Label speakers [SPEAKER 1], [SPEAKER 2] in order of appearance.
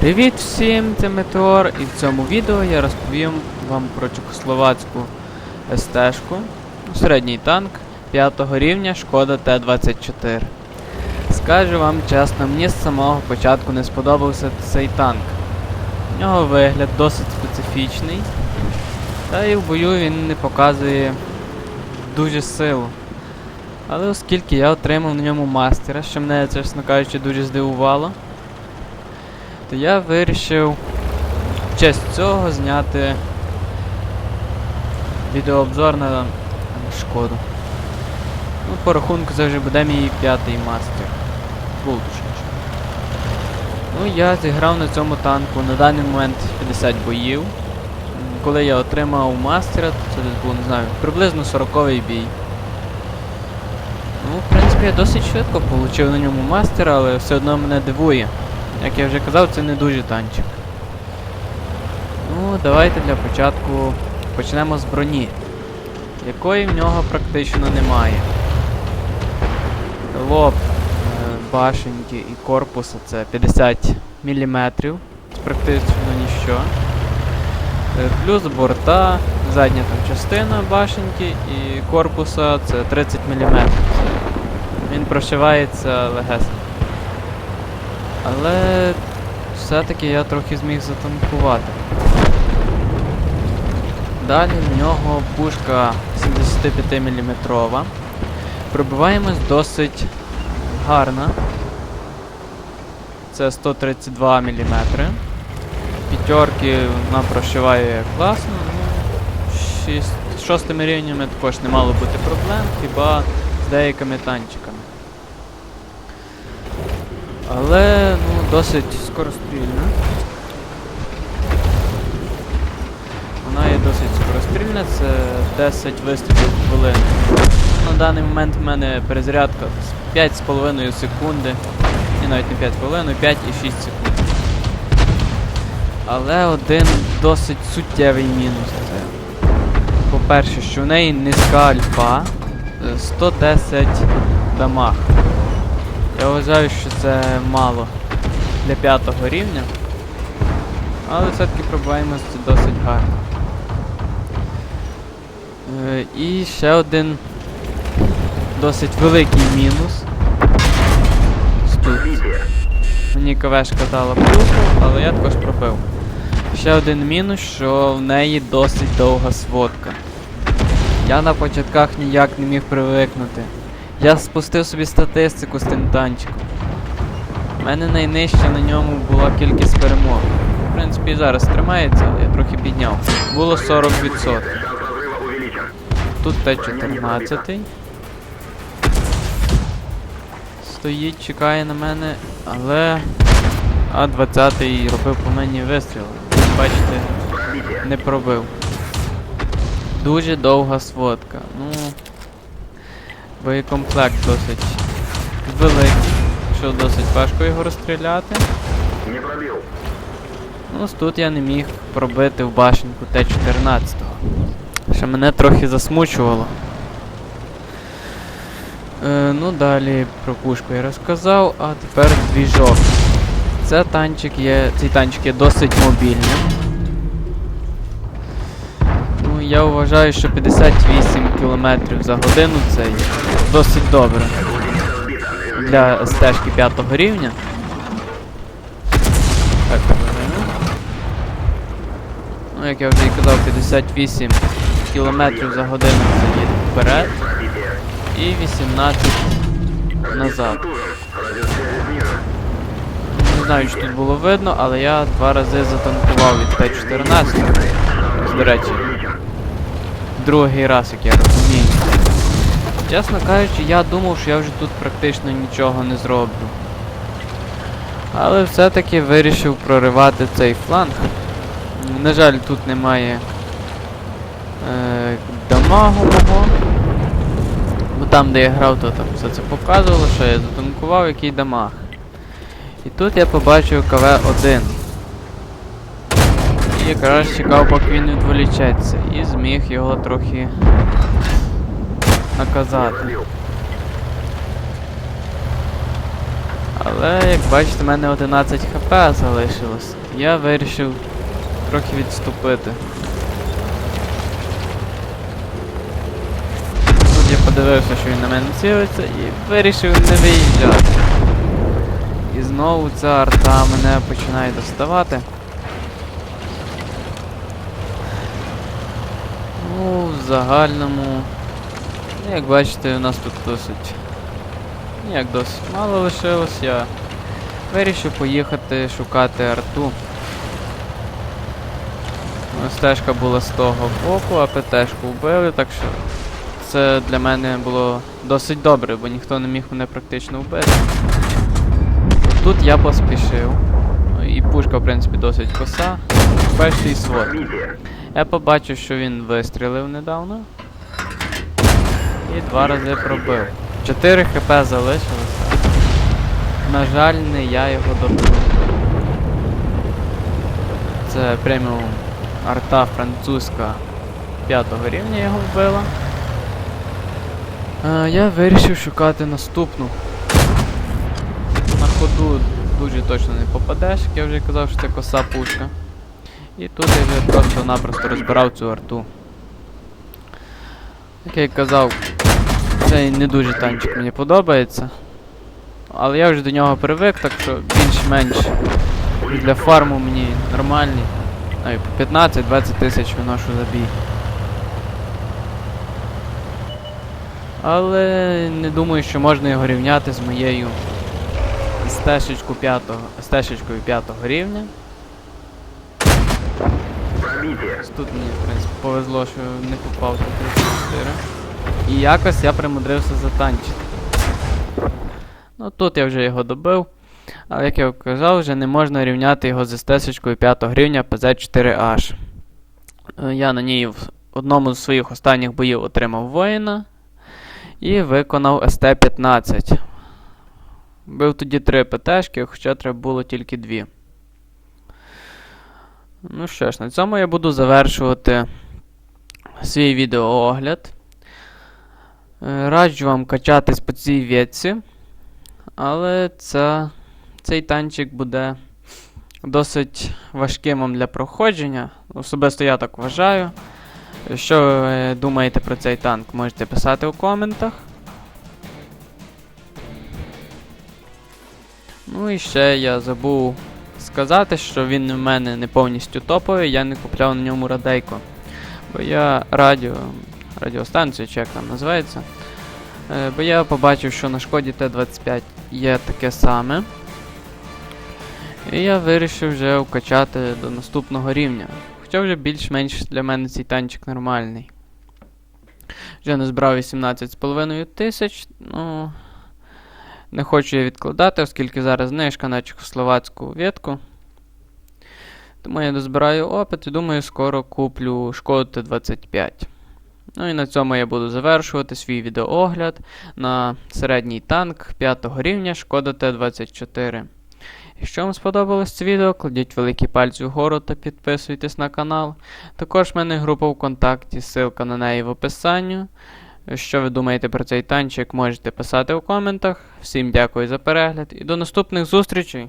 [SPEAKER 1] Привіт всім, це Метеор, і в цьому відео я розповім вам про чехословацьку СТ-шку, середній танк 5 рівня Шкода Т-24. Скажу вам чесно, мені з самого початку не сподобався цей танк. У нього вигляд досить специфічний, та і в бою він не показує дуже силу. Але оскільки я отримав на ньому мастера, що мене, чесно кажучи, дуже здивувало, то я вирішив в честь цього зняти відеообзор на шкоду. Ну, по рахунку це вже буде мій п'ятий мастер. Був точніше. Ну, я зіграв на цьому танку на даний момент 50 боїв. Коли я отримав мастера, то це десь був, не знаю, приблизно 40-й бій. Ну, в принципі, я досить швидко отримав на ньому мастера, але все одно мене дивує. Як я вже казав, це не дуже танчик. Ну, давайте для початку почнемо з броні, якої в нього практично немає. Лоб, е, башеньки і корпуса це 50 мм, практично ніщо. Е, Плюс борта, задня там частина башеньки і корпуса це 30 мм. Він прошивається легесенько. Але все-таки я трохи зміг затанкувати. Далі в нього пушка 75 мм. Пробиваємось досить гарно. Це 132 мм. П'ятерки вона прошиває класно. Ну, з шостими рівнями також не мало бути проблем, хіба з деякими танчиками. Але ну, досить скорострільна. Вона є досить скорострільна, це 10 вистрілів в хвилину. На даний момент в мене перезарядка з 5,5 секунди. І навіть не 5 хвилин, 5 і 6 секунд. Але один досить суттєвий мінус це. По-перше, що в неї низька альфа, е, 110 дамаг. Я вважаю, що це мало для п'ятого рівня. Але все-таки пробиваємось досить гарно. Е, і ще один досить великий мінус. Тут. Мені КВшка дала плюху, але я також пробив. Ще один мінус, що в неї досить довга сводка. Я на початках ніяк не міг привикнути. Я спустив собі статистику з тим танчиком. У мене найнижча на ньому була кількість перемог. В принципі, і зараз тримається, але я трохи підняв. Було 40%. Тут Т-14. Стоїть, чекає на мене, але А-20 робив по мені вистріл. Бачите, не пробив. Дуже довга сводка. Ну. Боєкомплект досить великий, що досить важко його розстріляти.
[SPEAKER 2] Не пробил.
[SPEAKER 1] Ну, ось тут я не міг пробити в башенку Т-14. Що мене трохи засмучувало. Е, ну, далі про пушку я розказав, а тепер двіжок. Це танчик є, цей танчик є досить мобільним. Я вважаю, що 58 км за годину це є досить добре для стежки 5 рівня. Так. Ну, як я вже і казав, 58 км за годину це їде вперед і 18 назад. Не знаю, чи тут було видно, але я два рази затанкував від Т-14. До речі, другий раз, як я розумію. Чесно кажучи, я думав, що я вже тут практично нічого не зроблю. Але все-таки вирішив проривати цей фланг. На жаль, тут немає е, дамагу мого. Бо там, де я грав, то там все це показувало, що я затанкував, який дамаг. І тут я побачив КВ-1. І якраз чекав, поки він відволічеться. І зміг його трохи наказати. Але, як бачите, в мене 11 хп залишилось. Я вирішив трохи відступити. Тут я подивився, що він на мене цілиться і вирішив не виїжджати. І знову ця арта мене починає доставати. Ну, в загальному. Як бачите, у нас тут досить. Як досить мало лишилось, я вирішив поїхати шукати арту. Ну, Стежка була з того боку, а ПТшку вбили, так що це для мене було досить добре, бо ніхто не міг мене практично вбити. Тут я поспішив. Ну, І пушка, в принципі, досить коса. Перший свод. Я побачив, що він вистрілив недавно. І два рази пробив. 4 хп залишилося. На жаль, не я його добив. Це преміум арта французька 5 рівня його вбила. А, я вирішив шукати наступну. На ходу дуже точно не попадеш, як я вже казав, що це коса пушка. І тут я вже просто-напросто розбирав цю арту. Як я казав, цей не дуже танчик мені подобається. Але я вже до нього привик, так що більш-менш для фарму мені нормальний. Ай, по 15-20 тисяч виношу за бій. Але не думаю, що можна його рівняти з моєю стежечкою 5 рівня. Тут мені, в принципі, повезло, що не попав до 34. І якось я примудрився затанчити. Ну тут я вже його добив. Але як я казав, вже не можна рівняти його з стесочкою 5 гривня PZ4H. Е, Я на ній в одному з своїх останніх боїв отримав воїна і виконав СТ-15. Бив тоді 3 ПТшки, хоча треба було тільки 2. Ну що ж, на цьому я буду завершувати свій відеоогляд. Е, Раджу вам качатись по цій ветці, але це, цей танчик буде досить важким для проходження. Особисто я так вважаю. Що ви думаєте про цей танк, можете писати у коментах. Ну і ще я забув сказати, що він в мене не повністю топовий, я не купляв на ньому радейку. Бо я радіо, радіостанцію, чи як там називається. Е, бо я побачив, що на шкоді Т-25 є таке саме. І я вирішив вже вкачати до наступного рівня. Хоча вже більш-менш для мене цей танчик нормальний. Вже назбирав 18,5 тисяч, ну. Не хочу я відкладати, оскільки зараз знижка на чехословацьку ветку. Тому я дозбираю опит і думаю, скоро куплю шкоду Т-25. Ну і на цьому я буду завершувати свій відеоогляд на середній танк 5 рівня Шкода Т-24. Якщо вам сподобалось це відео, кладіть великий пальці вгору та підписуйтесь на канал. Також в мене група ВКонтакті, ссылка на неї в описанні. Що ви думаєте про цей танчик, можете писати у коментах. Всім дякую за перегляд і до наступних зустрічей!